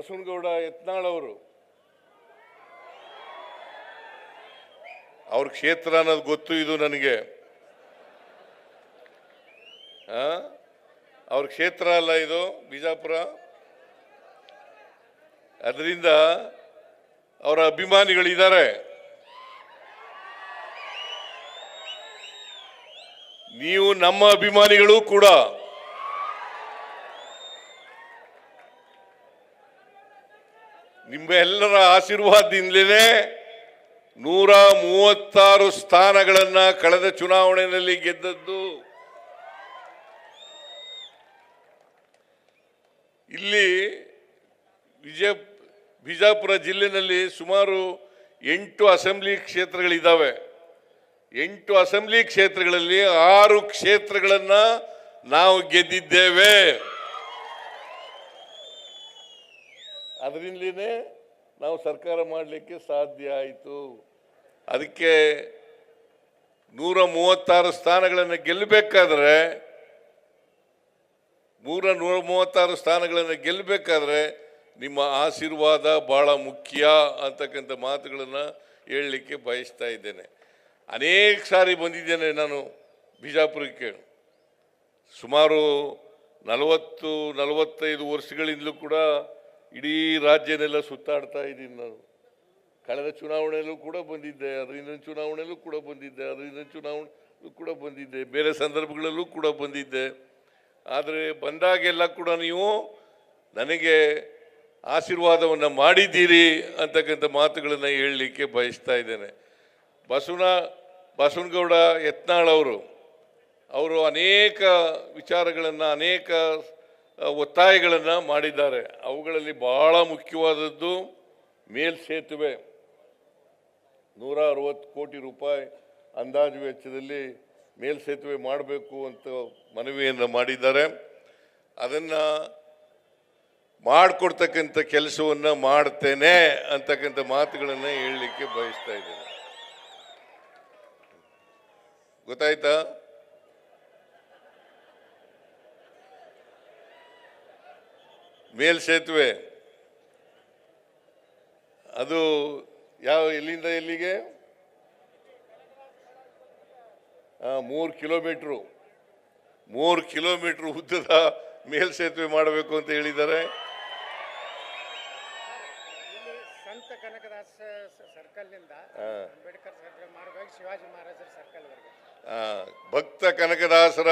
ಬಸವನಗೌಡ ಯತ್ನಾಳ್ ಅವರು. ಅವ್ರ ಕ್ಷೇತ್ರ ಅನ್ನೋದು ಗೊತ್ತು ಇದು ನನಗೆ? ಅವ್ರ ಕ್ಷೇತ್ರ ಅಲ್ಲ ಇದು, ಬಿಜಾಪುರ. ಅದರಿಂದ ಅವರ ಅಭಿಮಾನಿಗಳಿದ್ದಾರೆ. ನೀವು ನಮ್ಮ ಅಭಿಮಾನಿಗಳು ಕೂಡ ನಿಮ್ಮೆಲ್ಲರ ಆಶೀರ್ವಾದದಿಂದಲೇ ನೂರ ಮೂವತ್ತಾರು ಸ್ಥಾನಗಳನ್ನು ಕಳೆದ ಚುನಾವಣೆಯಲ್ಲಿ ಗೆದ್ದದ್ದು. ಇಲ್ಲಿ ವಿಜಯ ಬಿಜಾಪುರ ಜಿಲ್ಲೆನಲ್ಲಿ ಸುಮಾರು ಎಂಟು ಅಸೆಂಬ್ಲಿ ಕ್ಷೇತ್ರಗಳಿದ್ದಾವೆ ಎಂಟು ಅಸೆಂಬ್ಲಿ ಕ್ಷೇತ್ರಗಳಲ್ಲಿ ಆರು ಕ್ಷೇತ್ರಗಳನ್ನು ನಾವು ಗೆದ್ದಿದ್ದೇವೆ. ಅದರಿಂದಲೇ ನಾವು ಸರ್ಕಾರ ಮಾಡಲಿಕ್ಕೆ ಸಾಧ್ಯ ಆಯಿತು. ಅದಕ್ಕೆ ನೂರ ಮೂವತ್ತಾರು ಸ್ಥಾನಗಳನ್ನು ಗೆಲ್ಲಬೇಕಾದ್ರೆ, ನೂರ ನೂರ ಮೂವತ್ತಾರು ಸ್ಥಾನಗಳನ್ನು ಗೆಲ್ಲಬೇಕಾದ್ರೆ ನಿಮ್ಮ ಆಶೀರ್ವಾದ ಭಾಳ ಮುಖ್ಯ ಅಂತಕ್ಕಂಥ ಮಾತುಗಳನ್ನು ಹೇಳಲಿಕ್ಕೆ ಬಯಸ್ತಾ ಇದ್ದೇನೆ. ಅನೇಕ ಸಾರಿ ಬಂದಿದ್ದೇನೆ ನಾನು ಬಿಜಾಪುರಕ್ಕೆ ಸುಮಾರು ನಲವತ್ತು ನಲವತ್ತೈದು ವರ್ಷಗಳಿಂದಲೂ ಕೂಡ ಇಡೀ ರಾಜ್ಯನೆಲ್ಲ ಸುತ್ತಾಡ್ತಾ ಇದ್ದೀನಿ ನಾನು. ಕಳೆದ ಚುನಾವಣೆಯಲ್ಲೂ ಕೂಡ ಬಂದಿದ್ದೆ ಅದರಿಂದ ಚುನಾವಣೆಯಲ್ಲೂ ಕೂಡ ಬಂದಿದ್ದೆ ಅದರಿಂದ ಚುನಾವಣೆಯಲ್ಲೂ ಕೂಡ ಬಂದಿದ್ದೆ, ಬೇರೆ ಸಂದರ್ಭಗಳಲ್ಲೂ ಕೂಡ ಬಂದಿದ್ದೆ. ಆದರೆ ಬಂದಾಗೆಲ್ಲ ಕೂಡ ನೀವು ನನಗೆ ಆಶೀರ್ವಾದವನ್ನು ಮಾಡಿದ್ದೀರಿ ಅಂತಕ್ಕಂಥ ಮಾತುಗಳನ್ನು ಹೇಳಲಿಕ್ಕೆ ಬಯಸ್ತಾ ಇದ್ದೇನೆ. ಬಸವನ, ಬಸವನಗೌಡ ಯತ್ನಾಳ್ ಅವರು ಅವರು ಅನೇಕ ವಿಚಾರಗಳನ್ನು, ಅನೇಕ ಒತ್ತಾಯಗಳನ್ನು ಮಾಡಿದ್ದಾರೆ. ಅವುಗಳಲ್ಲಿ ಬಹಳ ಮುಖ್ಯವಾದದ್ದು ಮೇಲ್ಸೇತುವೆ ನೂರ ಅರವತ್ತು ಕೋಟಿ ರೂಪಾಯಿ ಅಂದಾಜು ವೆಚ್ಚದಲ್ಲಿ ಮೇಲ್ಸೇತುವೆ ಮಾಡಬೇಕು ಅಂತ ಮನವಿಯನ್ನು ಮಾಡಿದ್ದಾರೆ. ಅದನ್ನು ಮಾಡಿಕೊಡ್ತಕ್ಕಂಥ ಕೆಲಸವನ್ನು ಮಾಡ್ತೇನೆ ಅಂತಕ್ಕಂಥ ಮಾತುಗಳನ್ನು ಹೇಳಲಿಕ್ಕೆ ಬಯಸ್ತಾ ಇದ್ದೇನೆ. ಗೊತ್ತಾಯ್ತಾ? ಮೇಲ್ಸೇತುವೆ. ಅದು ಯಾವ ಎಲ್ಲಿಂದ ಎಲ್ಲಿಗೆ? ಮೂರು ಕಿಲೋಮೀಟ್ರು. ಮೂರು ಕಿಲೋಮೀಟ್ರ್ ಉದ್ದದ ಮೇಲ್ಸೇತುವೆ ಮಾಡಬೇಕು ಅಂತ ಹೇಳಿದ್ದಾರೆ. ಸಂತ ಕನಕದಾಸ ಸರ್ಕಲ್ನಿಂದ ಅಂಬೇಡ್ಕರ್ ಸರ್ಕಲ್ ಮಾರ್ಗವಾಗಿ ಶಿವಾಜಿ ಮಹಾರಾಜರ ಸರ್ಕಲ್ವರೆಗೆ. ಆ, ಭಕ್ತ ಕನಕದಾಸರ